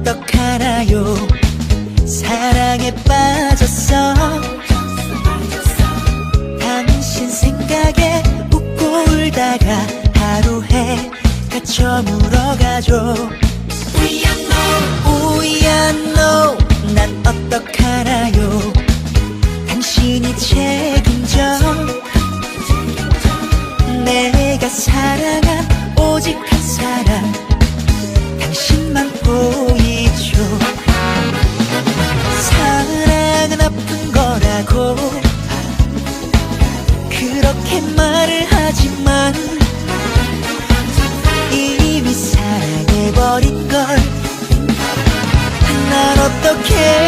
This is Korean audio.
어떡하나요? 사랑에 빠졌어. 당신 생각에 웃고 울다가 하루해 갇혀 물어가죠. 우야노 난 어떡하나요? 당신이 책임져. 내가 사랑한 그렇게 말을 하지만 이미 사랑해버린 걸. 난 어떻게